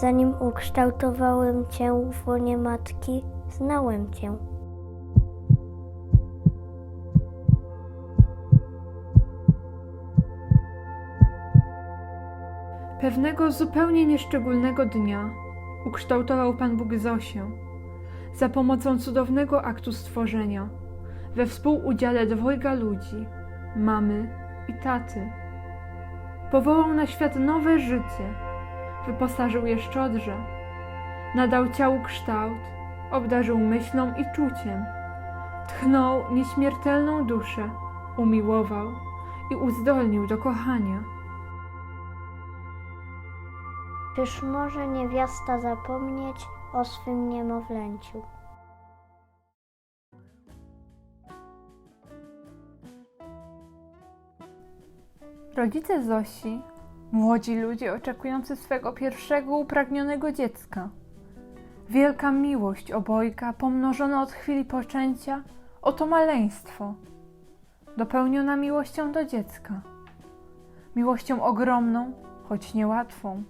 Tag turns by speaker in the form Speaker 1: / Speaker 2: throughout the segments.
Speaker 1: Zanim ukształtowałem Cię w łonie matki, znałem Cię.
Speaker 2: Pewnego zupełnie nieszczególnego dnia ukształtował Pan Bóg Zosię za pomocą cudownego aktu stworzenia we współudziale dwojga ludzi, mamy i taty. Powołał na świat nowe życie, wyposażył je szczodrze, nadał ciału kształt, obdarzył myślą i czuciem, tchnął nieśmiertelną duszę, umiłował i uzdolnił do kochania.
Speaker 1: Czyż może niewiasta zapomnieć o swym niemowlęciu?
Speaker 2: Rodzice Zosi, młodzi ludzie oczekujący swego pierwszego upragnionego dziecka. Wielka miłość obojga, pomnożona od chwili poczęcia, oto maleństwo, dopełniona miłością do dziecka. Miłością ogromną, choć niełatwą,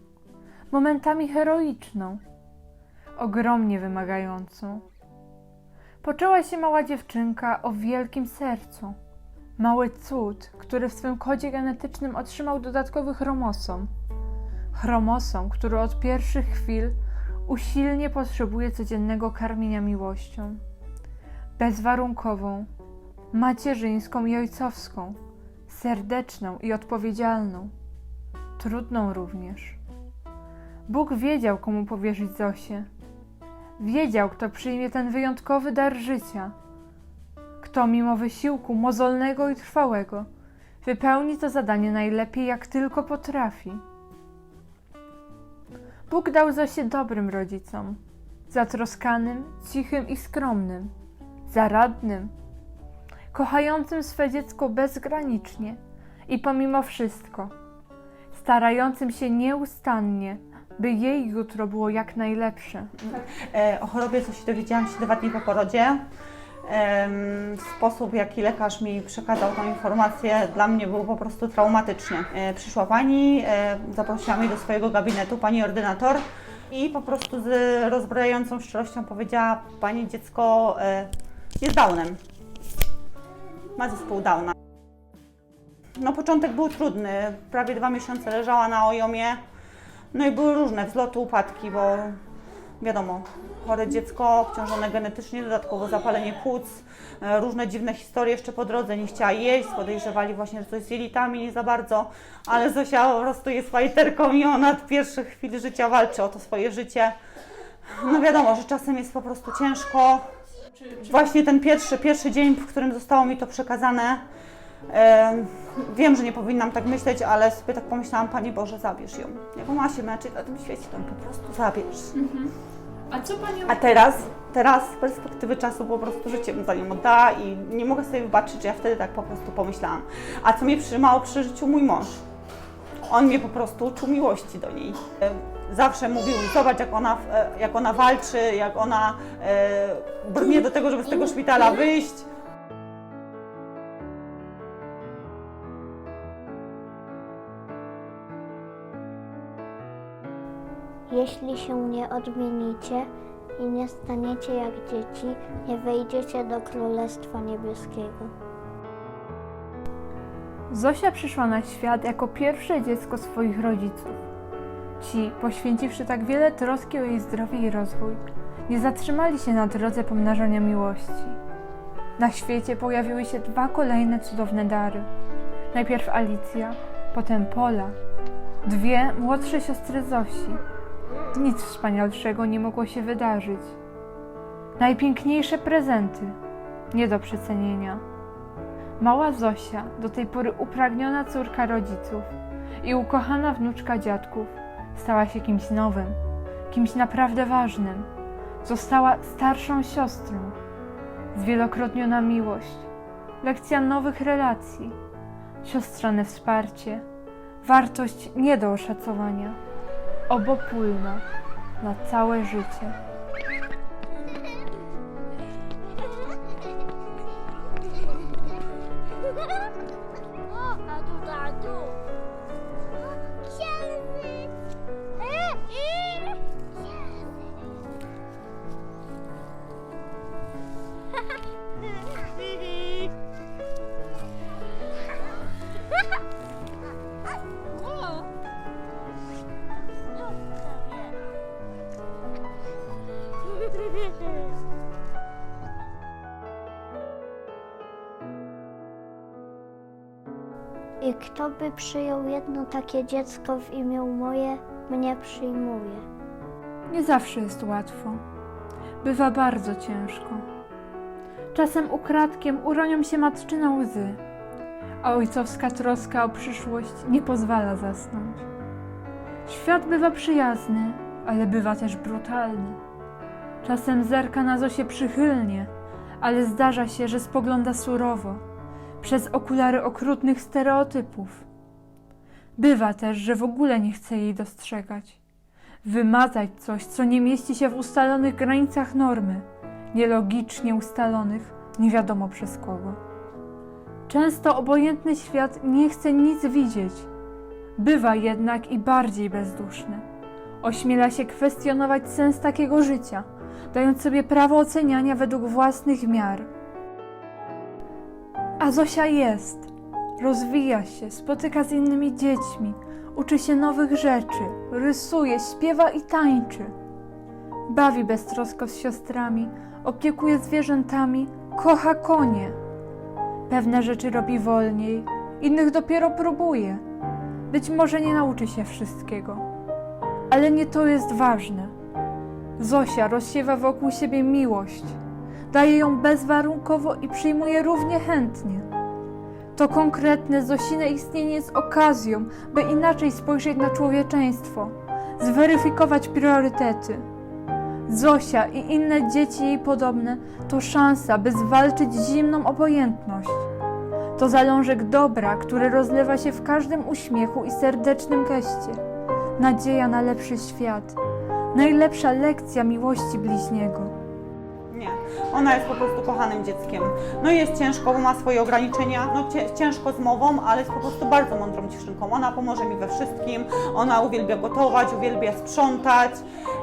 Speaker 2: momentami heroiczną, ogromnie wymagającą. Poczęła się mała dziewczynka o wielkim sercu Mały cud, który w swym kodzie genetycznym otrzymał dodatkowy chromosom. Chromosom, który od pierwszych chwil usilnie potrzebuje codziennego karmienia miłością. Bezwarunkową, macierzyńską i ojcowską, serdeczną i odpowiedzialną, trudną również. Bóg wiedział, komu powierzyć Zosię. Wiedział, kto przyjmie ten wyjątkowy dar życia – kto mimo wysiłku mozolnego i trwałego wypełni to zadanie najlepiej, jak tylko potrafi. Bóg dał Zosie dobrym rodzicom, zatroskanym, cichym i skromnym, zaradnym, kochającym swe dziecko bezgranicznie i pomimo wszystko, starającym się nieustannie, by jej jutro było jak najlepsze.
Speaker 3: E, O chorobie coś dowiedziałam się dwa dni po porodzie. Sposób, jaki lekarz mi przekazał tą informację, dla mnie był po prostu traumatyczny. E, Przyszła pani, e, zaprosiła mnie do swojego gabinetu, pani ordynator, i po prostu z rozbrajającą szczerością powiedziała: Pani dziecko e, jest Downem. Ma zespół Downa. No, początek był trudny. Prawie dwa miesiące leżała na ojomie. No i były różne wzloty, upadki, bo wiadomo, chore dziecko, obciążone genetycznie, dodatkowo zapalenie płuc, e, różne dziwne historie jeszcze po drodze, nie chciała jeść, podejrzewali właśnie, że coś z jelitami nie za bardzo, ale Zosia po prostu jest fajterką i ona od pierwszych chwil życia walczy o to swoje życie. No wiadomo, że czasem jest po prostu ciężko. Właśnie ten pierwszy, pierwszy dzień, w którym zostało mi to przekazane, wiem, że nie powinnam tak myśleć, ale sobie tak pomyślałam, Panie Boże, zabierz ją. Jak ona się męczy na tym świecie, to po prostu zabierz.
Speaker 2: A co pani
Speaker 3: A teraz, teraz z perspektywy czasu po prostu życie bym za nią oddała i nie mogę sobie wybaczyć, że ja wtedy tak po prostu pomyślałam. A co mnie trzymało przy życiu mój mąż. On mnie po prostu uczył miłości do niej. Zawsze mówił, zobacz jak ona, e, jak ona walczy, jak ona e, brnie do tego, żeby z tego szpitala wyjść.
Speaker 1: Jeśli się nie odmienicie i nie staniecie jak dzieci, nie wejdziecie do Królestwa Niebieskiego.
Speaker 2: Zosia przyszła na świat jako pierwsze dziecko swoich rodziców. Ci, poświęciwszy tak wiele troski o jej zdrowie i rozwój, nie zatrzymali się na drodze pomnażania miłości. Na świecie pojawiły się dwa kolejne cudowne dary. Najpierw Alicja, potem Pola, dwie młodsze siostry Zosi. Nic wspanialszego nie mogło się wydarzyć. Najpiękniejsze prezenty, nie do przecenienia. Mała Zosia, do tej pory upragniona córka rodziców i ukochana wnuczka dziadków, stała się kimś nowym, kimś naprawdę ważnym. Została starszą siostrą. Zwielokrotniona miłość, lekcja nowych relacji, siostrzane wsparcie, wartość nie do oszacowania, obopólna na całe życie.
Speaker 4: Yeah. I...
Speaker 1: Kto by przyjął jedno takie dziecko w imię moje, mnie przyjmuje.
Speaker 2: Nie zawsze jest łatwo. Bywa bardzo ciężko. Czasem ukradkiem uronią się matczyne łzy, a ojcowska troska o przyszłość nie pozwala zasnąć. Świat bywa przyjazny, ale bywa też brutalny. Czasem zerka na Zosię przychylnie, ale zdarza się, że spogląda surowo, przez okulary okrutnych stereotypów. Bywa też, że w ogóle nie chce jej dostrzegać wymazać coś, co nie mieści się w ustalonych granicach normy, nielogicznie ustalonych, nie wiadomo przez kogo. Często obojętny świat nie chce nic widzieć, bywa jednak i bardziej bezduszny. Ośmiela się kwestionować sens takiego życia, dając sobie prawo oceniania według własnych miar. A Zosia jest, rozwija się, spotyka z innymi dziećmi, uczy się nowych rzeczy, rysuje, śpiewa i tańczy. Bawi beztrosko z siostrami, opiekuje zwierzętami, kocha konie. Pewne rzeczy robi wolniej, innych dopiero próbuje. Być może nie nauczy się wszystkiego, ale nie to jest ważne. Zosia rozsiewa wokół siebie miłość, daje ją bezwarunkowo i przyjmuje równie chętnie. To konkretne Zosine istnienie jest okazją, by inaczej spojrzeć na człowieczeństwo, zweryfikować priorytety. Zosia i inne dzieci jej podobne to szansa, by zwalczyć zimną obojętność. To zalążek dobra, który rozlewa się w każdym uśmiechu i serdecznym geście. Nadzieja na lepszy świat. Najlepsza lekcja miłości bliźniego.
Speaker 3: Nie. Ona jest po prostu kochanym dzieckiem. No i jest ciężko, bo ma swoje ograniczenia. No ciężko z mową, ale jest po prostu bardzo mądrą dziewczynką. Ona pomoże mi we wszystkim. Ona uwielbia gotować, uwielbia sprzątać.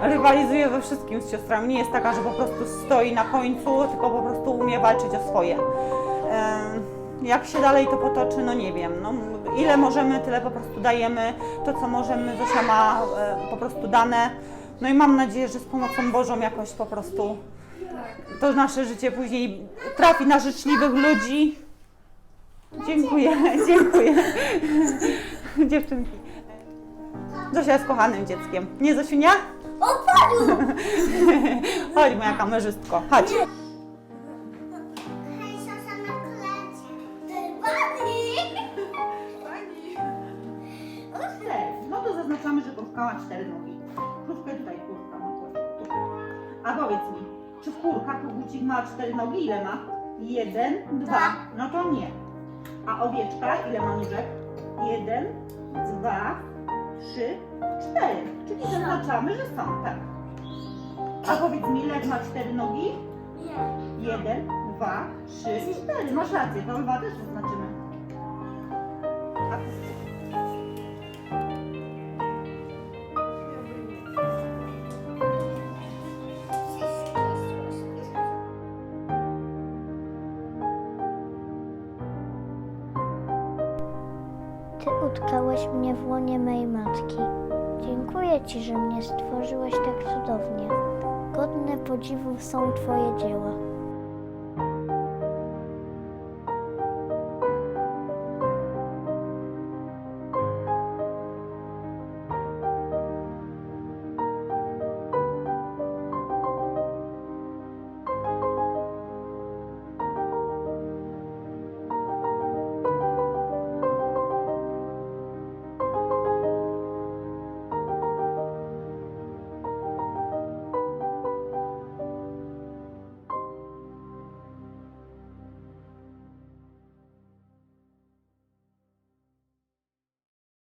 Speaker 3: Rywalizuje we wszystkim z siostrami. Nie jest taka, że po prostu stoi na końcu, tylko po prostu umie walczyć o swoje. Jak się dalej to potoczy, no nie wiem. No, ile możemy, tyle po prostu dajemy. To, co możemy, Zosia ma e, po prostu dane. No i mam nadzieję, że z pomocą Bożą jakoś po prostu to nasze życie później trafi na życzliwych ludzi. Dziękuję, dziękuję. Dziewczynki. Zosia jest kochanym dzieckiem. Nie Zosiunia? Opadł! Chodź moja kamerzystko, chodź.
Speaker 4: Hej, Sasa na klecie. Ty, Bani!
Speaker 3: No to zaznaczamy, że cztery nogi. Czy kurka, kogucik ma cztery nogi? Ile ma? Jeden, dwa. No to nie. A owieczka ile ma nóżek? Jeden, dwa, trzy, cztery. Czyli zaznaczamy, że są, tak. A powiedz mi, lew ma cztery nogi?
Speaker 4: Nie.
Speaker 3: Jeden, dwa, trzy, cztery. Masz rację, to lwa też zaznaczymy. A
Speaker 1: Ty utkałeś mnie w łonie mej matki. Dziękuję Ci, że mnie stworzyłeś tak cudownie. Godne podziwu są Twoje dzieła.